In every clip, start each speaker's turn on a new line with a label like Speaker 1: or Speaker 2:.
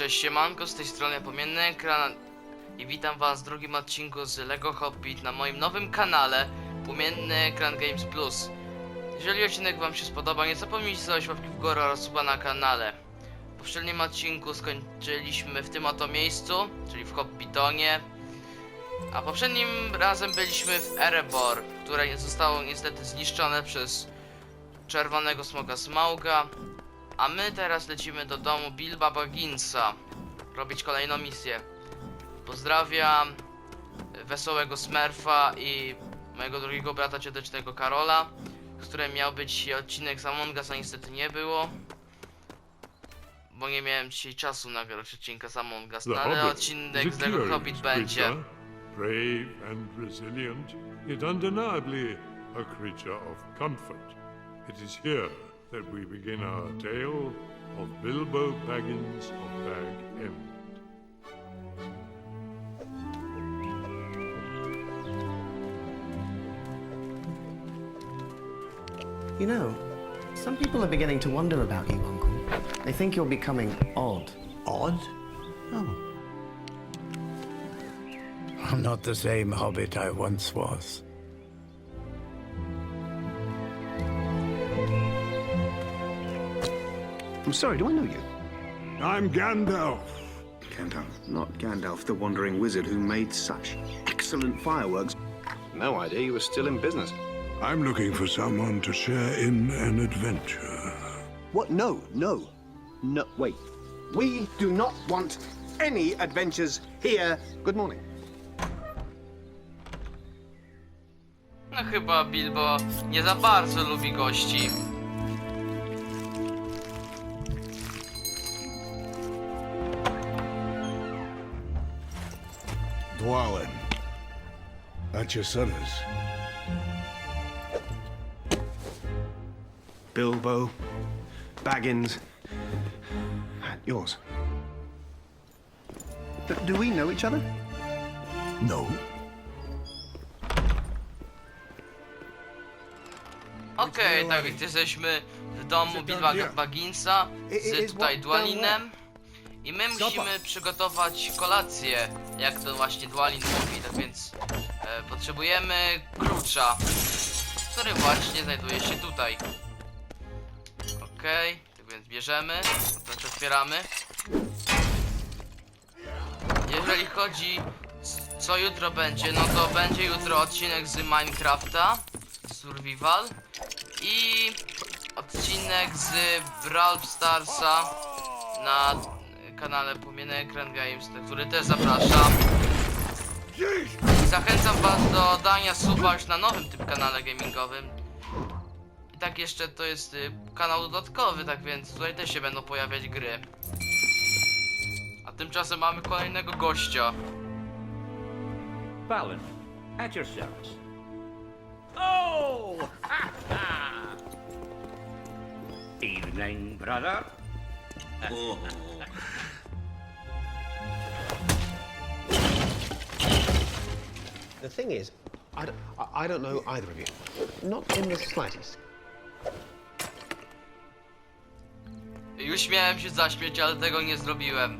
Speaker 1: Cześć siemanko, z tej strony Pomienny Ekran i witam was w drugim odcinku z LEGO Hobbit na moim nowym kanale Płomienny Ekran Games Plus. Jeżeli odcinek wam się spodoba, nie zapomnijcie zostawić łapki w górę oraz suba na kanale. W poprzednim odcinku skończyliśmy w tym oto miejscu, czyli w Hobbitonie. A poprzednim razem byliśmy w Erebor, które zostało niestety zniszczone przez czerwonego smoga Smauga. A my teraz lecimy do domu Bilba Bagginsa robić kolejną misję. Pozdrawiam wesołego Smurfa i mojego drugiego brata ciotecznego Karola, z którym miał być odcinek z Among Us, a niestety nie było. Bo nie miałem dzisiaj czasu nagrać odcinka z Among Us,
Speaker 2: The
Speaker 1: no, ale odcinek
Speaker 2: is
Speaker 1: z
Speaker 2: curious
Speaker 1: Hobbit będzie.
Speaker 2: Brave and resilient, yet undeniably a creature of comfort. It is here that we begin our tale of Bilbo Baggins of Bag End.
Speaker 3: You know, some people are beginning to wonder about you, Uncle. They think you're becoming odd.
Speaker 4: Odd? Oh. I'm not the same hobbit I once was.
Speaker 5: I'm sorry, do I know you?
Speaker 2: I'm Gandalf.
Speaker 5: Gandalf, not Gandalf, the wandering wizard who made such excellent fireworks.
Speaker 6: No idea you were still in business.
Speaker 2: I'm looking for someone to share in an adventure.
Speaker 5: What? No, no. No, wait. We do not want any adventures here. Good morning.
Speaker 1: No chyba Bilbo nie za bardzo lubi gości.
Speaker 7: Dwalin. At your service.
Speaker 5: Bilbo, Baggins, at yours. But do we know each other?
Speaker 7: No.
Speaker 1: Okej, tak więc jesteśmy w domu Bilba Bagginsa z tutaj Dwalinem i my musimy przygotować kolację, jak to właśnie Dwalin mówi, tak więc e, potrzebujemy klucza, który właśnie znajduje się tutaj. Okej, tak więc bierzemy, to otwieramy. Jeżeli chodzi co jutro będzie, no to będzie jutro odcinek z Minecrafta Survival i odcinek z Brawl Starsa na kanale Płomienny Ekran Games, na który też zapraszam. I zachęcam was do dania suba już na nowym tym kanale gamingowym. I tak jeszcze to jest y, kanał dodatkowy, tak więc tutaj też się będą pojawiać gry. A tymczasem mamy kolejnego gościa.
Speaker 8: Balin, at your service. Oh! Ha, ha. Evening, brother.
Speaker 9: The thing is, I don't, I- don't know either of you. Not in the slightest.
Speaker 1: Już miałem się zaśmieć, ale tego nie zrobiłem.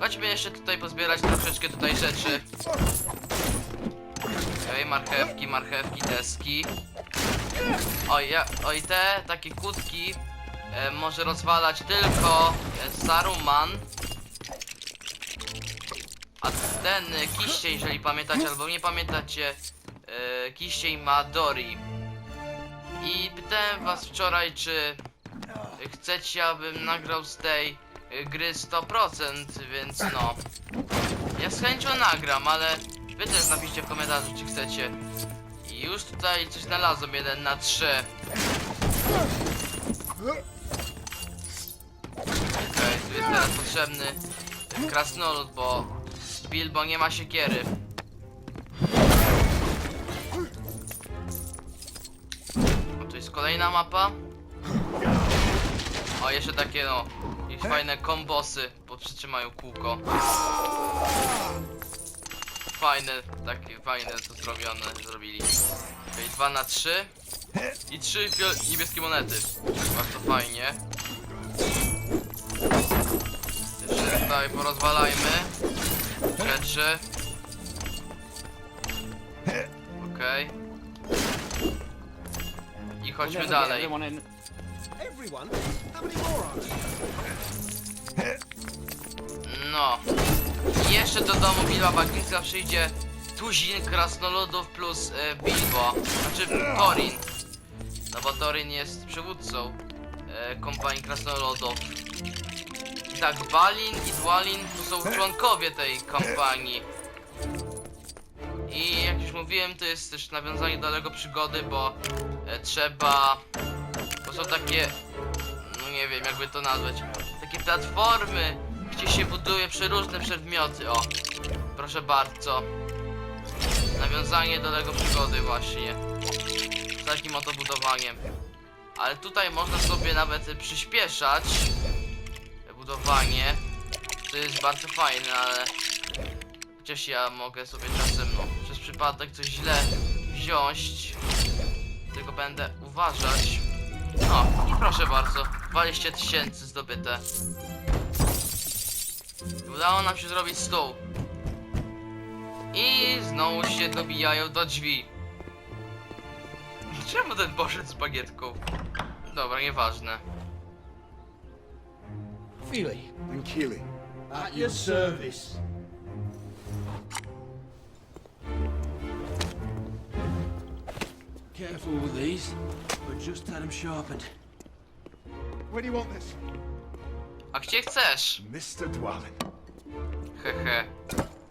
Speaker 1: Chodźmy jeszcze tutaj pozbierać troszeczkę tutaj rzeczy. Okej, marchewki, marchewki, deski. Oj, ja, oj te takie kłódki e, może rozwalać tylko e, Saruman. A ten e, kiściej, jeżeli pamiętacie albo nie pamiętacie, e, ma Dori. I pytałem was wczoraj, czy chcecie, abym nagrał z tej y, gry 100%, więc no. Ja z chęcią nagram, ale wy też napiszcie w komentarzu, czy chcecie. I już tutaj coś znalazłem, jeden na 3. Okej, tu jest teraz potrzebny krasnolud, bo Bilbo nie ma siekiery. O, tu jest kolejna mapa. O, jeszcze takie no, jakieś fajne kombosy, bo przytrzymają kółko. Fajne, takie fajne to zrobione, zrobili. Okej, 2 na 3 i 3 niebieskie monety. Bardzo fajnie. Tutaj porozwalajmy. Rzeczy. Okej. I chodźmy dalej. No. I jeszcze do domu Bilba Bagginsa przyjdzie tuzin krasnoludów plus e, Bilbo. Znaczy Torin. No bo Torin jest przywódcą e, kompanii krasnoludów. Tak, Balin i Dwalin to są członkowie tej kompanii. I jak już mówiłem, to jest też nawiązanie do Lego przygody, bo e, trzeba... To są takie no nie wiem jakby to nazwać, takie platformy, gdzie się buduje przeróżne przedmioty, o, proszę bardzo. Nawiązanie do Lego przygody właśnie, z takim oto budowaniem. Ale tutaj można sobie nawet przyspieszać budowanie, to jest bardzo fajne, ale chociaż ja mogę sobie czasem, no, przez przypadek coś źle wziąć, tylko będę uważać. O, i proszę bardzo, 20 tysięcy zdobyte. Udało nam się zrobić stół. I znowu się dobijają do drzwi. Czemu ten poszedł z bagietką? Dobra, nieważne.
Speaker 7: Feely. And Keely. At your service.
Speaker 10: Careful with these. We just had them sharpened.
Speaker 7: Where do you want this?
Speaker 1: A gdzie chcesz?
Speaker 7: Mr. Dwalin.
Speaker 1: Hehe.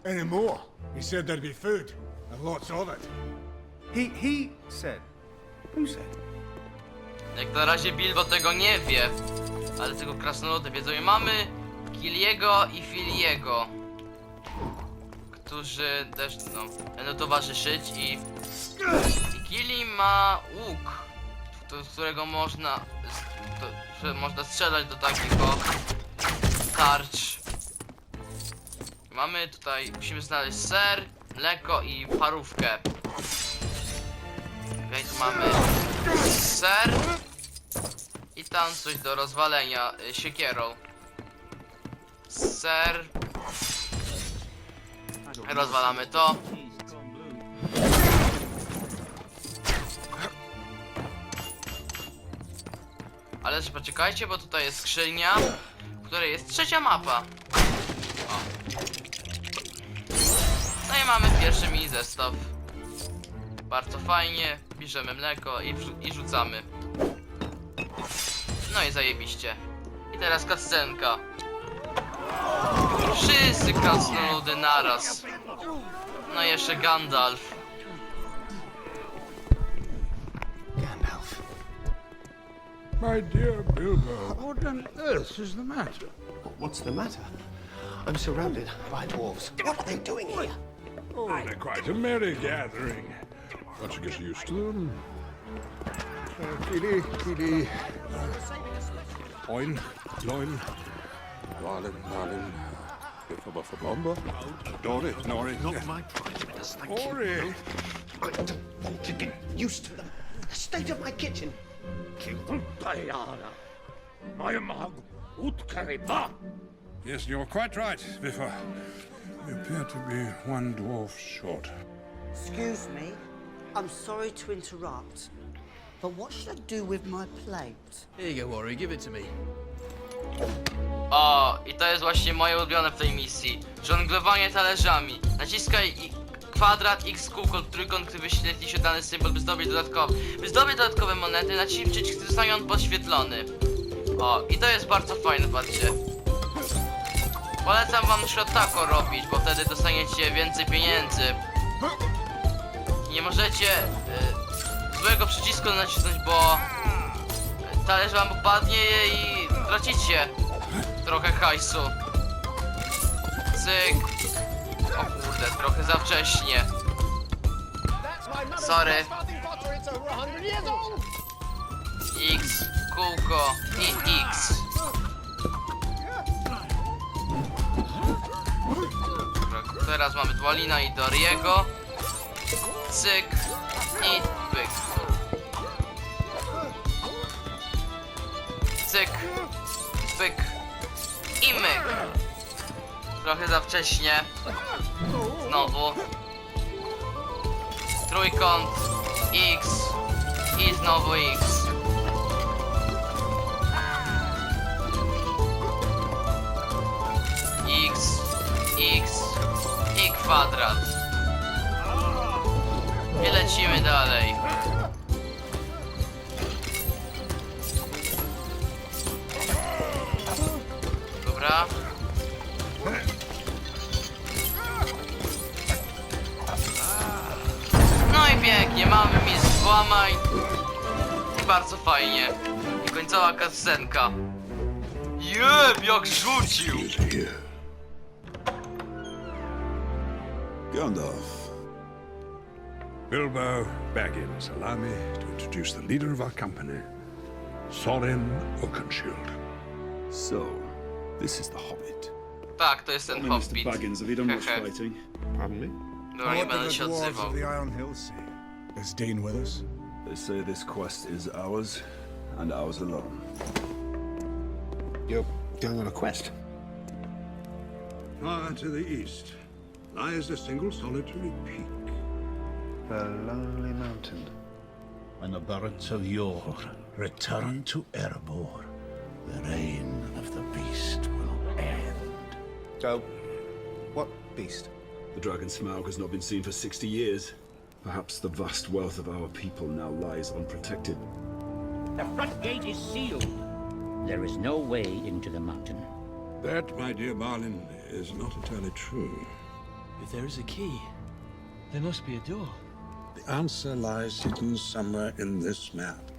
Speaker 7: Any more? He said there'd be food, and lots of it.
Speaker 11: He he said. Who said?
Speaker 1: Jak na razie Bilbo tego nie wie, ale tego krasnoludy wiedzą i mamy Kiliego i Filiego, którzy też no, będą towarzyszyć i, i Kili ma łuk, do którego można, z- że można strzelać do takich o tarcz. Mamy tutaj, musimy znaleźć ser, mleko i parówkę. Tu mamy ser i tam coś do rozwalenia y, siekierą. Ser. Rozwalamy to. Ale poczekajcie, bo tutaj jest skrzynia, w której jest trzecia mapa. O. No i mamy pierwszy mini zestaw. Bardzo fajnie, bierzemy mleko i, i rzucamy. No i zajebiście. I teraz kascenka. Wszyscy krasnoludy naraz. No i jeszcze Gandalf.
Speaker 3: Gandalf.
Speaker 2: My dear Bilbo.
Speaker 7: What on earth is the matter?
Speaker 9: What's the matter? I'm surrounded by dwarves. What are they doing here?
Speaker 2: Oh, they're quite a merry gathering. Once you get used to them. Keely, Keely. Oin, Loin, Dwalin, Marlin, Biffa Buffa Bomba, Dory, Nori. Not my prime minister, thank Ori.
Speaker 5: I don't want to get used to the state of my kitchen. Kilpayara. My mag. Utkariba.
Speaker 2: Yes, you're quite right, Biffa. We appear to be one dwarf short.
Speaker 12: Excuse me, I'm sorry to interrupt, but what should I do with my plate?
Speaker 10: Here you go, Ori. Give it to me.
Speaker 1: O, i to jest właśnie moje ulubione w tej misji. Żonglowanie talerzami. Naciskaj i kwadrat, x, kółko, trójkąt, gdy wyświetli się dany symbol, by zdobyć dodatkowe. By zdobyć dodatkowe monety, naciśnij przycisk, gdy zostanie on podświetlony. O, i to jest bardzo fajne, patrzcie. Polecam wam na przykład tako robić, bo wtedy dostaniecie więcej pieniędzy. I nie możecie y, złego przycisku nacisnąć, bo talerz wam upadnie i tracicie trochę hajsu. Cyk. O kurde, trochę za wcześnie. Sorry. X, kółko i X. Teraz mamy Dwalina i Doriego. Cyk i pyk. Cyk, pyk i myk. Trochę za wcześnie. Znowu. Trójkąt. X. I znowu X. X. X. I kwadrat. I lecimy dalej. Dobra. No i pięknie, mamy mistrz włamań. I bardzo fajnie. I końcowa kascenka. Jeb, jak rzucił!
Speaker 11: Gandalf. Bilbo Baggins, allow me to introduce the leader of our company, Sorin Oakenshield.
Speaker 10: So, this is the Hobbit.
Speaker 1: Tak, to jest ten hobbit.
Speaker 10: Baggins, have you done much
Speaker 1: Hehe.
Speaker 10: fighting?
Speaker 9: Pardon me?
Speaker 1: Dobra, nie będę się odzywał.
Speaker 7: Iron Hills say? Is Dean with us?
Speaker 10: They say this quest is ours, and ours alone.
Speaker 9: You're going on a quest.
Speaker 11: Far to the east lies a single solitary peak.
Speaker 9: The Lonely Mountain.
Speaker 4: When the Barons of Yore return to Erebor, the reign of the beast will end.
Speaker 9: So, what beast?
Speaker 10: The dragon Smaug has not been seen for 60 years. Perhaps the vast wealth of our people now lies unprotected.
Speaker 8: The front gate is sealed. There is no way into the mountain.
Speaker 11: That, my dear Marlin, is not entirely true.
Speaker 10: If there is a key, there must be a door.
Speaker 11: The answer lies hidden somewhere in this map.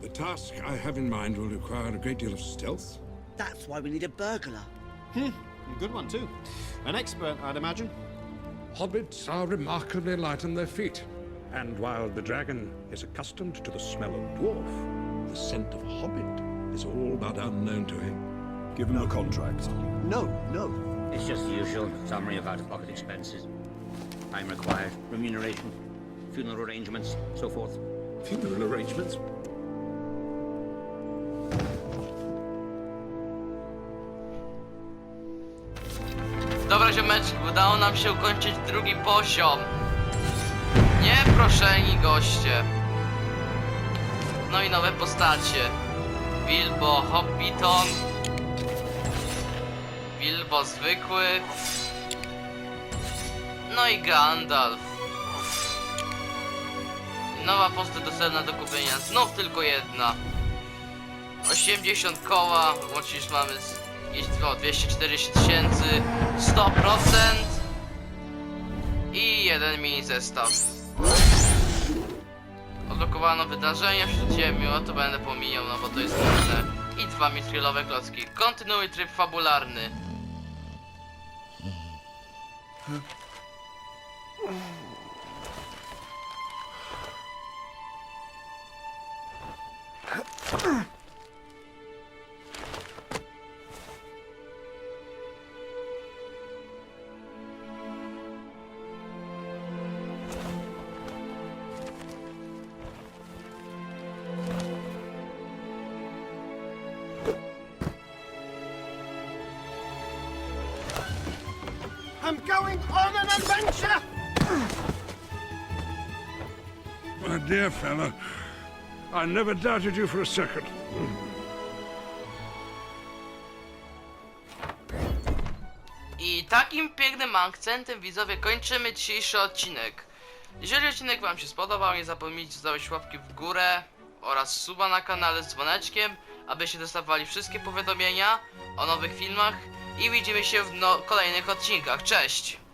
Speaker 11: The task I have in mind will require a great deal of stealth.
Speaker 12: That's why we need a burglar.
Speaker 9: Hmm, a good one, too. An expert, I'd imagine.
Speaker 11: Hobbits are remarkably light on their feet. And while the dragon is accustomed to the smell of dwarf, the scent of a hobbit is all but unknown to him.
Speaker 10: Give him a contract.
Speaker 9: No, no.
Speaker 8: It's just the usual summary of out-of-pocket expenses. Time required, remuneration, funeral arrangements, so forth.
Speaker 10: Funeral arrangements?
Speaker 1: Dobra ziomeczki, udało nam się ukończyć drugi poziom. Nieproszeni goście. No i nowe postacie. Bilbo Hobbiton. Bilbo zwykły. No i Gandalf. Nowa postać dostępna do kupienia. Znów tylko jedna. 80 koła, łącznie już mamy z- o 240 tysięcy, 100% i jeden mini zestaw. Odblokowano wydarzenia w Śródziemiu, a to będę pomijał, no bo to jest nudne. I dwa mitrylowe klocki. Kontynuuj tryb fabularny.
Speaker 5: I'm going on an adventure!
Speaker 11: My dear fellow, I never doubted you for a second.
Speaker 1: I takim pięknym akcentem widzowie kończymy dzisiejszy odcinek. Jeżeli odcinek wam się spodobał, nie zapomnijcie zostawić łapki w górę oraz suba na kanale z dzwoneczkiem, abyście dostawali wszystkie powiadomienia o nowych filmach i widzimy się w no kolejnych odcinkach. Cześć!